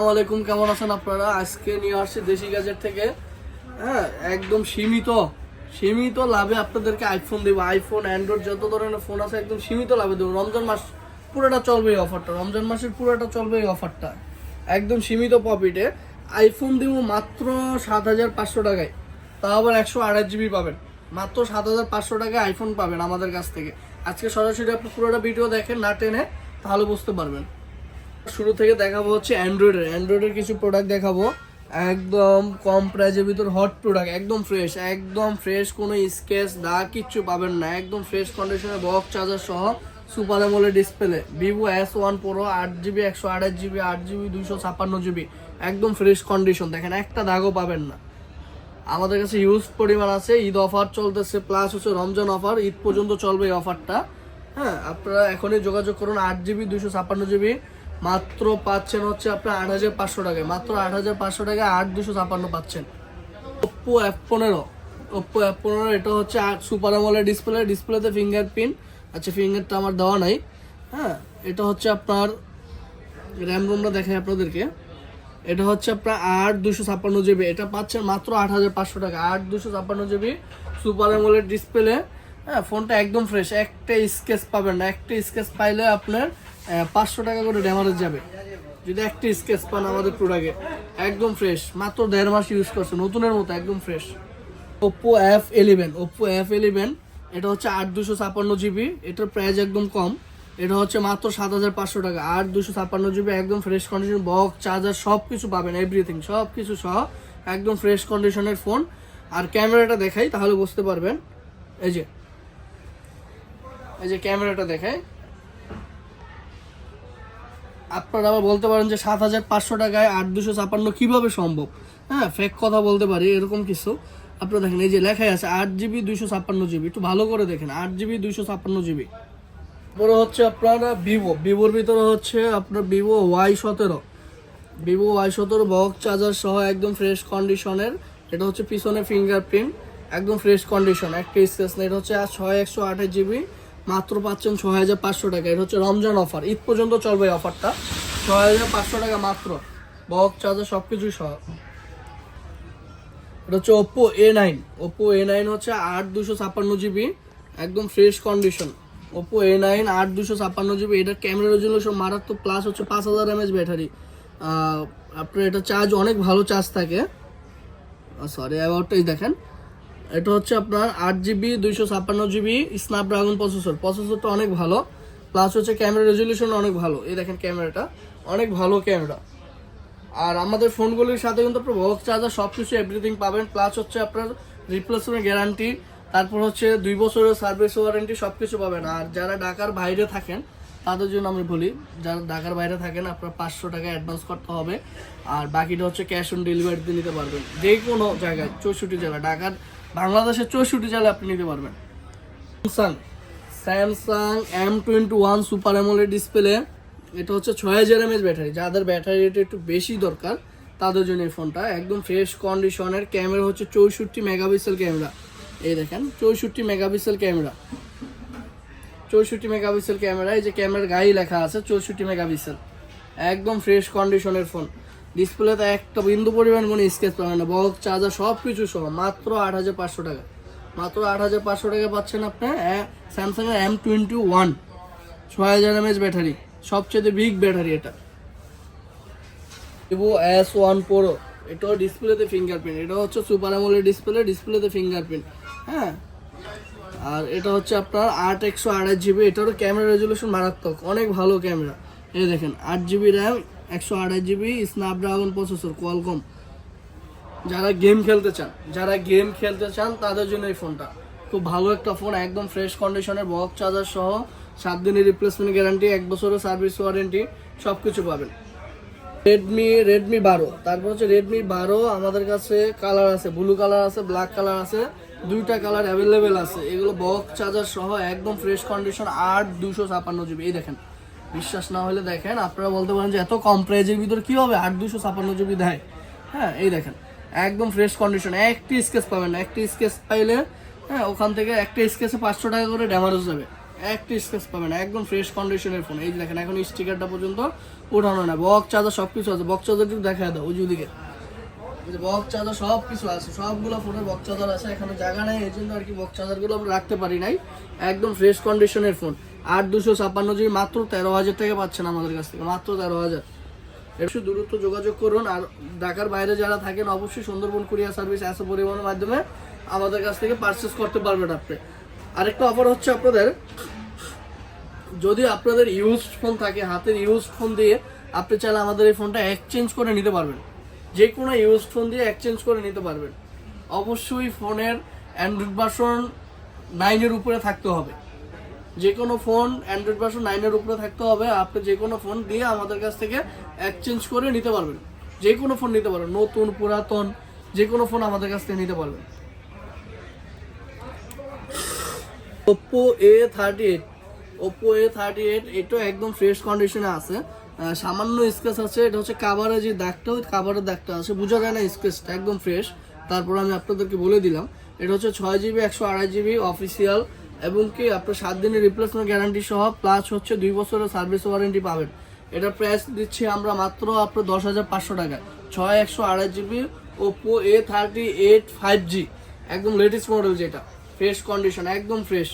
আসসালামু আলাইকুম কেমন আছেন আপনারা? আজকে নিয়ে আসছি দেশি গাজের থেকে। হ্যাঁ একদম সীমিত সীমিত লাভে আপনাদেরকে আইফোন দেবো। আইফোন অ্যান্ড্রয়েড যত ধরনের ফোন আছে, একদম সীমিত লাভে দেবো। রমজান মাস পুরোটা চলবে এই অফারটা রমজান মাসের পুরোটা চলবে এই অফারটা একদম সীমিত প্রফিটে আইফোন দেবো মাত্র সাত হাজার পাঁচশো টাকায়। তাও আবার একশো আড়াই জিবি পাবেন। মাত্র সাত হাজার পাঁচশো টাকায় আইফোন পাবেন আমাদের কাছ থেকে। আজকে সরাসরি আপনি পুরোটা ভিডিও দেখেন, না টেনে, তাহলে বুঝতে পারবেন। শুরু থেকে দেখাবো হচ্ছে অ্যান্ড্রয়েডের। অ্যান্ড্রয়েডের কিছু প্রোডাক্ট দেখাবো। একদম কম প্রাইজের ভিতর হট প্রোডাক্ট একদম ফ্রেশ একদম ফ্রেশ কোনো স্কেচ দাগ কিচ্ছু পাবেন না। একদম ফ্রেশ কন্ডিশনে বক্স চার্জার সহ super AMOLED display Vivo S one pro আট জিবি একশো আঠাশ জিবি আট জিবি দুইশো ছাপ্পান্ন জিবি একদম ফ্রেশ কন্ডিশন দেখেন, একটা দাগও পাবেন না। আমাদের কাছে ইউজ পরিমাণ আছে, ঈদ অফার চলতেছে প্লাস হচ্ছে রমজান অফার ঈদ পর্যন্ত চলবে এই অফারটা হ্যাঁ আপনারা এখনই যোগাযোগ করুন, আট জিবি দুশো ছাপ্পান্ন জিবি মাত্র পাচ্ছেন হচ্ছে আপনার আট হাজার পাঁচশো টাকায়। মাত্র আট হাজার পাঁচশো টাকায় আট দুশো ছাপান্ন পাচ্ছেন। ওপ্পো এফ পনেরো। ওপ্পো এফ পনেরো, এটা হচ্ছে সুপার আমলের ডিসপ্লে ডিসপ্লেতে ফিঙ্গারপ্রিন্ট আচ্ছা ফিঙ্গারটা আমার দেওয়া নাই। হ্যাঁ এটা হচ্ছে আপনার র্যাম রোমটা দেখাই আপনাদেরকে। এটা হচ্ছে আপনার আট দুশো ছাপ্পান্ন জিবি এটা পাচ্ছেন মাত্র আট হাজার পাঁচশো টাকা। আট দুশো ছাপ্পান্ন জিবি সুপার অ্যামোলেড ডিসপ্লে হ্যাঁ ফোনটা একদম ফ্রেশ একটা স্কেচ পাবেন না। একটা স্কেচ পাইলে আপনার পাঁচশো টাকা করে ড্যামারেজ যাবে। যদি একটা স্কেচ পান আমাদের প্রোডাক্টে একদম ফ্রেশ মাত্র দেড় মাস ইউজ করছে, নতুনের মতো, একদম fresh Oppo F eleven Oppo F eleven এটা হচ্ছে আট দুশো ছাপান্ন জিবি এটার প্রাইস একদম কম। এটা হচ্ছে মাত্র সাত হাজার পাঁচশো টাকা, আট দুশো ছাপ্পান্ন জিবি একদম ফ্রেশ কন্ডিশন বক্স চার্জার সব কিছু পাবেন এভরিথিং সব কিছু সহ একদম ফ্রেশ কন্ডিশনের ফোন আর ক্যামেরাটা দেখাই, তাহলে বুঝতে পারবেন। এই যে এই যে ক্যামেরাটা দেখাই। আপনারা আবার বলতে পারেন যে সাত হাজার পাঁচশো টাকায় আট দুশো ছাপান্ন কীভাবে সম্ভব? হ্যাঁ ফেক কথা বলতে পারি, এরকম কিছু। আপনারা দেখেন, এই যে লেখাই আছে, আট জিবি দুইশো ছাপ্পান্ন জিবি। একটু ভালো করে দেখেন, আট জিবি দুইশো ছাপ্পান্ন জিবি। তারপরে হচ্ছে আপনারা ভিভো। ভিভোর ভিতরে হচ্ছে আপনার ভিভো ওয়াই সতেরো। ভিভো ওয়াই সতেরো বক্স চার্জার সহ একদম ফ্রেশ কন্ডিশনের এটা হচ্ছে পিছনে ফিঙ্গারপ্রিন্ট একদম ফ্রেশ কন্ডিশন একটা স্কেচ না, এটা হচ্ছে ছয় একশো আঠাশ জিবি। মাত্র পাচ্ছেন ছয় হাজার পাঁচশো টাকা। এটা হচ্ছে রমজান অফার। ঈদ পর্যন্ত চলবে এই অফারটা। ছয় হাজার পাঁচশো টাকা মাত্র। বক্স, চার্জার সব কিছুই সহ। এটা হচ্ছে Oppo A nine Oppo A nine হচ্ছে আট দুশো ছাপ্পান্ন জিবি একদম fresh condition Oppo A nine আট দুশো ছাপ্পান্ন জিবি এটার ক্যামেরা রেজুলেশন মারাত্মক। প্লাস হচ্ছে পাঁচ হাজার এমএচ ব্যাটারি আপনার এটা চার্জ অনেক ভালো চার্জ থাকে। সরি অ্যাবাউটটাই দেখেন। এটা হচ্ছে আপনার আট জিবি, দুইশো ছাপ্পান্ন জিবি স্ন্যাপড্রাগন প্রসেসর প্রসেসরটা অনেক ভালো। প্লাস হচ্ছে ক্যামেরা রেজুলেশন অনেক ভালো। এই দেখেন ক্যামেরাটা অনেক ভালো ক্যামেরা আর আমাদের ফোনগুলির সাথে কিন্তু আপনার বক্স চার্জার সব কিছু এভরিথিং পাবেন। প্লাস হচ্ছে আপনার রিপ্লেসমেন্ট গ্যারান্টি তারপর হচ্ছে দুই বছরের সার্ভিস ওয়ারেন্টি সব কিছু পাবেন। আর যারা ঢাকার বাইরে থাকেন, তাদের জন্য আমি বলি, যারা ঢাকার বাইরে থাকেন, আপনার পাঁচশো টাকা অ্যাডভান্স করতে হবে। আর বাকিটা হচ্ছে ক্যাশ অন ডেলিভারিতে নিতে পারবেন। যে কোনো জায়গায়, চৌষট্টি জেলা, ঢাকার বাংলাদেশের চৌষট্টি জেলায় আপনি নিতে পারবেন। Samsung. Samsung M twenty one super AMOLED display এটা হচ্ছে ছয় হাজার এমএচ ব্যাটারি। যাদের ব্যাটারি ব্যাটারিটা একটু বেশি দরকার, তাদের জন্য এই ফোনটা একদম ফ্রেশ কন্ডিশনের ক্যামেরা হচ্ছে চৌষট্টি মেগাপিক্সেল ক্যামেরা এই দেখেন, চৌষট্টি মেগাপিক্সেল ক্যামেরা চৌষট্টি মেগাপিক্সেল ক্যামেরা এই যে ক্যামেরার গায়ে লেখা আছে, চৌষট্টি মেগাপিক্সেল একদম ফ্রেশ কন্ডিশনের ফোন ডিসপ্লেতে একটা বিন্দু পরিমাণ কোনো স্কেচ পাবেন না। বক্স চার্জার সব কিছু সহ, মাত্র আট হাজার পাঁচশো টাকা। মাত্র আট হাজার পাঁচশো টাকা পাচ্ছেন আপনি স্যামসাং এর এম টোয়েন্টি ওয়ান ছয় হাজার এমএচ ব্যাটারি, সবচেয়ে বিগ ব্যাটারি এটা। ভিভো এস ওয়ান প্রো এটাও ডিসপ্লেতে ফিঙ্গারপ্রিন্ট এটা হচ্ছে সুপার অ্যামোলেড ডিসপ্লে ডিসপ্লেতে ফিঙ্গারপ্রিন্ট হ্যাঁ? আর এটা হচ্ছে আপনার আট একশো আড়াই জিবি এটারও ক্যামেরা রেজুলেশন মারাত্মক, অনেক ভালো ক্যামেরা এই দেখেন, আট জিবি র্যাম একশো আড়াই জিবি স্ন্যাপড্রাগন প্রসেসর কোয়ালকম যারা গেম খেলতে চান, যারা গেম খেলতে চান, তাদের জন্য এই ফোনটা খুব ভালো একটা ফোন একদম ফ্রেশ কন্ডিশনের বক্স চার্জার সহ সাত দিনের রিপ্লেসমেন্ট গ্যারান্টি এক বছরের সার্ভিস ওয়ারেন্টি সব কিছু পাবেন। রেডমি রেডমি বারো। তারপর হচ্ছে রেডমি বারো, আমাদের কাছে কালার আছে ব্লু কালার আছে ব্ল্যাক কালার আছে, দুইটা কালার অ্যাভেলেবেল আছে। এগুলো বক্স চার্জার সহ একদম ফ্রেশ কন্ডিশন আট দুশো ছাপান্ন জিবি। এই দেখেন বিশ্বাস না হলে দেখেন, আপনারা বলতে পারেন যে এত কম প্রাইজের ভিতরে কী হবে? আট দুশো ছাপান্ন জিবি দেয়। হ্যাঁ এই দেখেন, একদম ফ্রেশ কন্ডিশন একটি স্কেচ পাবেন না, একটি স্কেচ পাইলে হ্যাঁ ওখান থেকে একটা স্কেচে পাঁচশো টাকা করে ড্যামারেজ যাবে। একটি স্কেচ পাবেন একদম ফ্রেশ কন্ডিশনের ফোন এই দেখেন, এখন স্টিকারটা পর্যন্ত ওঠানো না। বক চার্জার সব কিছু আছে। বক চার্জার একটু দেখা দাও, ওই দিকে বক চার্জার সব কিছু আছে, সবগুলো ফোনের বক চার্জার আছে, এখানে জায়গা নেই, এই জন্য আর কি বক চার্জারগুলো আমরা রাখতে পারি নাই। একদম ফ্রেশ কন্ডিশনের ফোন আট দুশো ছাপ্পান্ন জিবি মাত্র তেরো হাজার টাকা পাচ্ছেন আমাদের কাছ থেকে, মাত্র তেরো হাজার। একটু দূরত্ব যোগাযোগ করুন, আর ঢাকার বাইরে যারা থাকেন, অবশ্যই সুন্দরবন কুরিয়ার সার্ভিস এসে পরিবহনের মাধ্যমে আমাদের কাছ থেকে পারচেস করতে পারবেন আপনি। আরেকটা অফার হচ্ছে আপনাদের, যদি আপনাদের ইউজ ফোন থাকে, হাতের ইউজ ফোন দিয়ে আপনি চাইলে আমাদের এই ফোনটা এক্সচেঞ্জ করে নিতে পারবেন। যে কোনো ইউজ ফোন দিয়ে এক্সচেঞ্জ করে নিতে পারবেন। অবশ্যই ফোনের অ্যান্ড্রয়েড ভার্সন নাইনের উপরে থাকতে হবে। যে কোনো ফোন অ্যান্ড্রয়েড ভার্সন নাইনের উপরে থাকতে হবে। আপনি যে কোনো ফোন দিয়ে আমাদের কাছ থেকে এক্সচেঞ্জ করে নিতে পারবেন। যে কোনো ফোন নিতে পারবেন। নতুন, পুরাতন যে কোনো ফোন আমাদের কাছ থেকে নিতে পারবেন। Oppo A thirty eight Oppo A thirty eight এটাও একদম ফ্রেশ কন্ডিশনে আছে। সামান্য স্ক্রেচ আছে। এটা হচ্ছে কাভারে যে দাগটা, ওই কাভারের দাগটা আছে। বোঝা যায় না স্ক্রেচটা একদম ফ্রেশ তারপর আমি আপনাদেরকে বলে দিলাম, এটা হচ্ছে ছয় জিবি একশো আড়াই জিবি অফিসিয়াল এবং কি আপনার সাত দিনের রিপ্লেসমেন্ট গ্যারান্টি সহ প্লাস হচ্ছে দুই বছরের সার্ভিস ওয়ারেন্টি পাবেন। এটা প্রাইস দিচ্ছি আমরা মাত্র আপনার দশ হাজার পাঁচশো টাকা ছয়, একশো আড়াই GB Oppo A thirty eight five G একদম লেটেস্ট মডেল যেটা। ফ্রেশ কন্ডিশন একদম fresh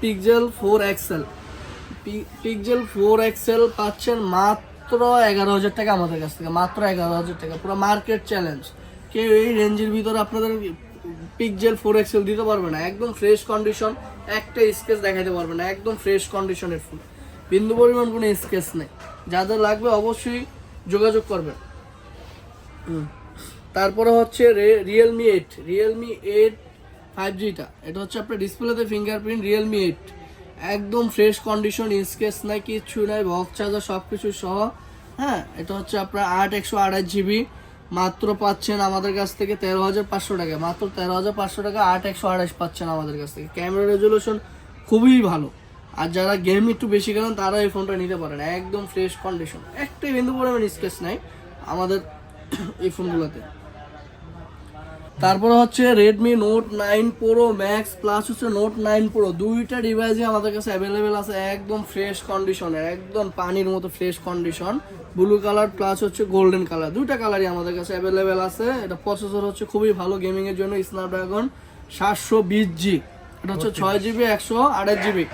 pixel four XL pixel four XL পাচ্ছেন মাত্র এগারো হাজার টাকা আমাদের কাছ থেকে, মাত্র এগারো হাজার টাকা, পুরো মার্কেট চ্যালেঞ্জ কেউ এই রেঞ্জের ভিতরে আপনাদের পিকজেল ফোর এক্সেল দিতে পারবে না, একদম ফ্রেশ কন্ডিশন একটা স্কেচ দেখাতে পারবে না, একদম ফ্রেশ কন্ডিশনের ফুল বিন্দু পরিমাণ কোনো স্কেচ নেই। যাদের লাগবে অবশ্যই যোগাযোগ করবেন। তারপরে হচ্ছে Realme eight Realme eight five জিটা এটা হচ্ছে আপনার ডিসপ্লেতে ফিঙ্গারপ্রিন্ট রিয়েলমি এইট একদম ফ্রেশ কন্ডিশন স্কেচ নাই, কিচ্ছু নাই বক্স চার্জার সব কিছু সহ হ্যাঁ? এটা হচ্ছে আপনার আট একশো আড়াই জিবি মাত্র পাচ্ছেন আমাদের কাছ থেকে তেরো হাজার পাঁচশো টাকা। মাত্র তেরো হাজার পাঁচশো টাকা, আট একশো আড়াইশ পাচ্ছেন আমাদের কাছ থেকে। ক্যামেরা রেজলিউশন খুবই ভালো। আর যারা গেম একটু বেশি খেলেন, তারা এই ফোনটা নিতে পারেন। একদম ফ্রেশ কন্ডিশন একটাই বিন্দু পরিমাণ স্কেচ নাই আমাদের এই ফোনগুলোতে তারপরে হচ্ছে Redmi Note nine Pro Max plus হচ্ছে নোট নাইন প্রো দুইটা ডিভাইসই আমাদের কাছে অ্যাভেলেবেল আছে একদম ফ্রেশ কন্ডিশনের একদম পানির মতো fresh condition blue colour plus হচ্ছে গোল্ডেন কালার দুইটা কালারই আমাদের কাছে অ্যাভেলেবেল আছে। এটা প্রসেসর হচ্ছে খুবই ভালো গেমিংয়ের জন্য স্ন্যাপড্রাগন সাতশো বিশ জি এটা হচ্ছে ছয় জিবি একশো আড়াই জিবি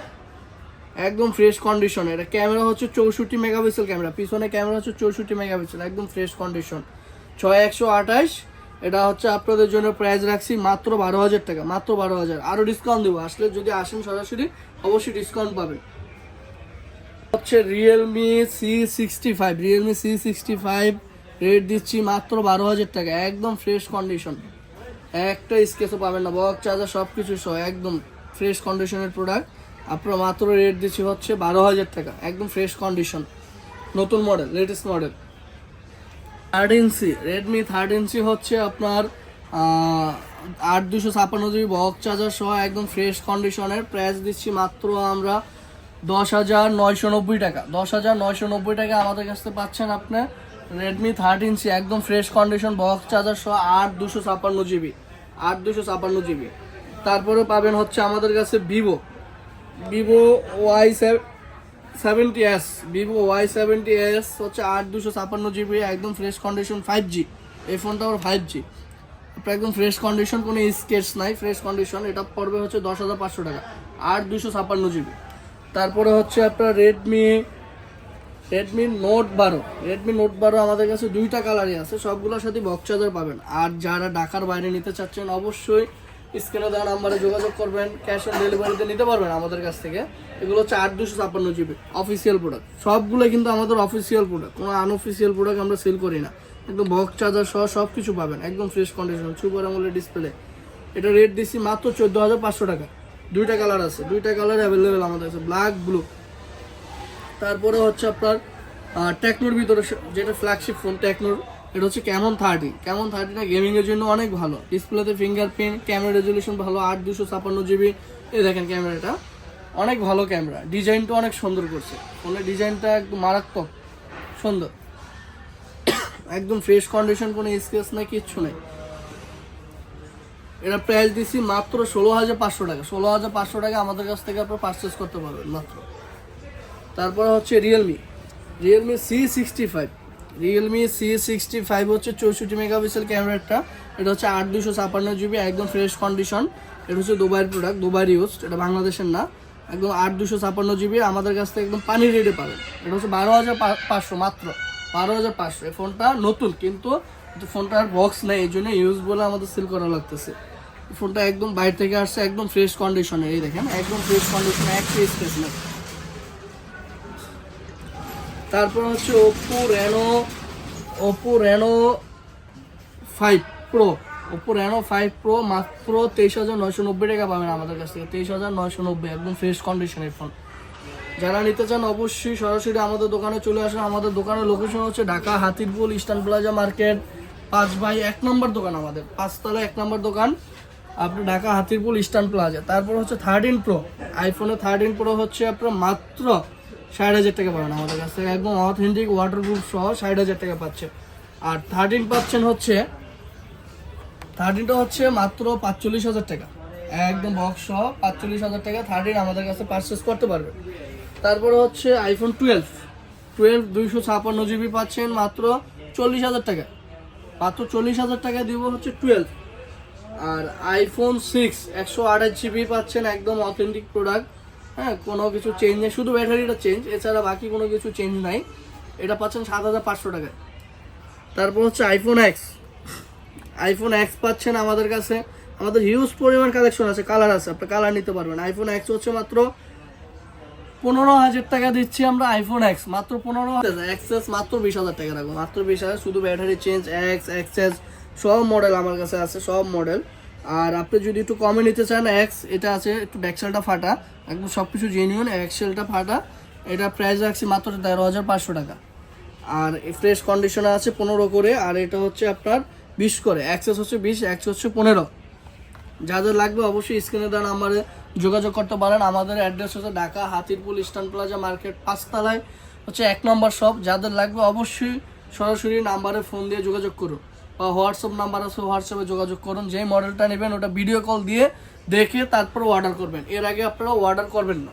একদম ফ্রেশ কন্ডিশন এটা ক্যামেরা হচ্ছে চৌষট্টি মেগাপিক্সেল ক্যামেরা পিছনে ক্যামেরা হচ্ছে চৌষট্টি মেগাপিক্সেল একদম ফ্রেশ কন্ডিশন ছয় একশো আঠাশ এটা হচ্ছে আপনাদের জন্য প্রাইস রাখছি মাত্র বারো হাজার টাকা, মাত্র বারো হাজার। আরও ডিসকাউন্ট দেবো। আসলে যদি আসেন সরাসরি, অবশ্যই ডিসকাউন্ট পাবেন। হচ্ছে Realme C sixty five Realme C sixty five rate দিচ্ছি মাত্র বারো হাজার টাকা, একদম ফ্রেশ কন্ডিশন একটা স্কেচও পাবেন না বক্স চার্জার সব কিছু সহ, একদম ফ্রেশ কন্ডিশনের প্রোডাক্ট আপনার মাত্র রেট দিচ্ছি হচ্ছে বারো হাজার টাকা, একদম ফ্রেশ কন্ডিশন নতুন model latest model third inch Redmi third inch হচ্ছে আপনার আট দুশো ছাপ্পান্ন জিবি বক্স চার্জার সহ একদম ফ্রেশ কন্ডিশনের প্রাইস দিচ্ছি মাত্র আমরা দশ হাজার নয়শো নব্বই টাকা। দশ হাজার নয়শো নব্বই টাকা আমাদের কাছ থেকে পাচ্ছেন আপনি রেডমি থার্ড ইঞ্চি, একদম ফ্রেশ কন্ডিশন বক্স চার্জার সহ আট দুশো ছাপ্পান্ন জিবি। আট দুশো ছাপ্পান্ন জিবি। তারপরে পাবেন হচ্ছে আমাদের কাছে Vivo Vivo Y seventy S Vivo Y seventy S হচ্ছে আট দুশো ছাপ্পান্ন জিবি একদম ফ্রেশ কন্ডিশন ফাইভ জি এই ফোনটা আবার ফাইভ জি একদম ফ্রেশ কন্ডিশন কোনো স্কেচ নাই ফ্রেশ কন্ডিশন এটা পড়বে হচ্ছে দশ হাজার পাঁচশো টাকা, আট দুশো ছাপ্পান্ন জিবি তারপরে হচ্ছে আপনার রেডমি রেডমি নোট বারো। রেডমি নোট বারো আমাদের কাছে দুইটা কালারই আছে, সবগুলোর সাথে বক্স পাবেন। আর যারা ঢাকার বাইরে নিতে চাচ্ছেন, অবশ্যই স্ক্রিনে দেওয়া নাম্বারে যোগাযোগ করবেন ক্যাশ অন ডেলিভারিতে নিতে পারবেন আমাদের কাছ থেকে। এগুলো হচ্ছে আট দুশো ছাপ্পান্ন জিবি অফিসিয়াল প্রোডাক্ট সবগুলো কিন্তু আমাদের অফিসিয়াল প্রোডাক্ট কোনো আনঅফিসিয়াল প্রোডাক্ট আমরা সেল করি না। একদম বক্স চার্জার সহ সব কিছু পাবেন, একদম ফ্রেশ কন্ডিশন সুপার আমলের ডিসপ্লে এটা রেট দিচ্ছি মাত্র চোদ্দ হাজার পাঁচশো টাকা। দুইটা কালার আছে, দুইটা কালার অ্যাভেলেবেল আমাদের কাছে ব্ল্যাক ব্লু তারপরে হচ্ছে আপনার টেকনোর ভিতরে যেটা ফ্ল্যাগশিপ ফোন টেকনোর এটা হচ্ছে ক্যামন থার্টি ক্যামন থার্টিটা গেমিং এর জন্য অনেক ভালো। ডিসপ্লেতে ফিঙ্গারপ্রিন্ট ক্যামেরা রেজলিউশন ভালো, আট দুশো ছাপান্ন জিবি এই দেখেন ক্যামেরাটা অনেক ভালো ক্যামেরা ডিজাইনটা অনেক সুন্দর করছে। ফোনের ডিজাইনটা একদম মারাত্মক সুন্দর। একদম ফ্রেশ কন্ডিশন কোনো স্কেচ নাই, কিচ্ছু নেই। এটা প্রাইস দিছি মাত্র ষোলো হাজার পাঁচশো টাকা। ষোলো হাজার পাঁচশো টাকা আমাদের কাছ থেকে আপনার পারচেস করতে পারবেন মাত্র। তারপর হচ্ছে Realme Realme C sixty five Realme C sixty five হচ্ছে চৌষট্টি মেগাপিক্সেল ক্যামেরাটা। এটা হচ্ছে আট দুশো ছাপান্ন জিবি, একদম ফ্রেশ কন্ডিশন এটা হচ্ছে দুবাইয়ের প্রোডাক্ট দুবাইয়ের ইউজ এটা বাংলাদেশের না। একদম আট দুশো ছাপান্ন জিবি, আমাদের কাছ থেকে একদম পানি রেটে পাবেন। এটা হচ্ছে বারো হাজার পাঁচশো মাত্র, বারো হাজার পাঁচশো। এই ফোনটা নতুন, কিন্তু ফোনটার বক্স নেই, এই জন্য ইউজ বলে আমাদের সেল করা লাগতেছে। ফোনটা একদম বাইরে থেকে আসছে, একদম ফ্রেশ কন্ডিশনে এই দেখেন, একদম ফ্রেশ কন্ডিশনে একটা স্পেস নেই তারপর হচ্ছে Oppo Reno Oppo Reno five Pro Oppo Reno five Pro মাত্র তেইশ হাজার নয়শো নব্বই টাকা পাবেন আমাদের কাছ থেকে। তেইশ হাজার নয়শো নব্বই, একদম ফ্রেশ কন্ডিশনের ফোন যারা নিতে চান অবশ্যই সরাসরি আমাদের দোকানে চলে আসুন। আমাদের দোকানের লোকেশন হচ্ছে Dhaka Hatirpool Eastern Plaza market পাঁচ বাই এক নম্বর দোকান আমাদের। পাঁচতলা এক নম্বর দোকান, আপনি ঢাকা হাতিরপুল ইস্টার্ন প্লাজা তারপর হচ্ছে থার্টিন প্রো আইফোনে থার্টিন প্রো হচ্ছে আপনার মাত্র ষাট হাজার টাকা পাবেন আমাদের কাছ থেকে। একদম অথেন্টিক ওয়াটারপ্রুফ সহ ষাট হাজার টাকা পাচ্ছে। আর থার্টিন পাচ্ছেন হচ্ছে থার্টিনটা হচ্ছে মাত্র পাঁচচল্লিশ হাজার টাকা। একদম বক্স সহ পাঁচচল্লিশ হাজার টাকা থার্টিন আমাদের কাছে পারচেস করতে পারবে। তারপরে হচ্ছে আইফোন টুয়েলভ টুয়েলভ দুইশো ছাপান্ন জিবি পাচ্ছেন মাত্র চল্লিশ হাজার টাকা। মাত্র চল্লিশ হাজার টাকা দিব হচ্ছে টুয়েলভ আর আইফোন সিক্স একশো আঠাশ জিবি পাচ্ছেন একদম অথেন্টিক প্রোডাক্ট হ্যাঁ কোনো কিছু চেঞ্জ নেই। শুধু ব্যাটারিটা চেঞ্জ এছাড়া বাকি কোনো কিছু চেঞ্জ নাই। এটা পাচ্ছেন সাত হাজার পাঁচশো টাকায়। তারপর হচ্ছে আইফোন এক্স আইফোন এক্স পাচ্ছেন আমাদের কাছে। আমাদের হিউজ পরিমাণ কালেকশন আছে কালার আছে, আপনি কালার নিতে পারবেন। আইফোন এক্স হচ্ছে মাত্র পনেরো হাজার টাকা দিচ্ছি আমরা আইফোন এক্স মাত্র পনেরো হাজার এক্সেস মাত্র বিশ হাজার টাকা রাখব। মাত্র বিশ হাজার। শুধু ব্যাটারি চেঞ্জ এক্স এক্সেস সব মডেল আমার কাছে আছে, সব মডেল আর আপনি যদি একটু কমে নিতে চান এক্স এটা আছে, একটু ব্যাকসেলটা ফাটা। একদম সব কিছু জেনুইন এক্সেলটা ফাটা। এটা প্রাইস রাখছি মাত্র তেরো হাজার পাঁচশো টাকা। আর ফ্রেশ কন্ডিশনে আছে পনেরো করে, আর এটা হচ্ছে আপনার বিশ করে। অ্যাক্সেস হচ্ছে বিশ অ্যাক্সেস হচ্ছে পনেরো। যাদের লাগবে অবশ্যই স্ক্রিনে দেওয়া নাম্বারে যোগাযোগ করতে পারেন। আমাদের অ্যাড্রেস হচ্ছে Dhaka Hatirpool Eastern Plaza market, পাঁচতলায়। হচ্ছে এক নম্বর শপ যাদের লাগবে অবশ্যই সরাসরি নাম্বারে ফোন দিয়ে যোগাযোগ করুন। হোয়াটসঅ্যাপ নাম্বার আছে হোয়াটসঅ্যাপে যোগাযোগ করুন। যে মডেলটা নেবেন, ওটা ভিডিও কল দিয়ে দেখে তারপর অর্ডার করবেন। এর আগে আপনারা অর্ডার করবেন না।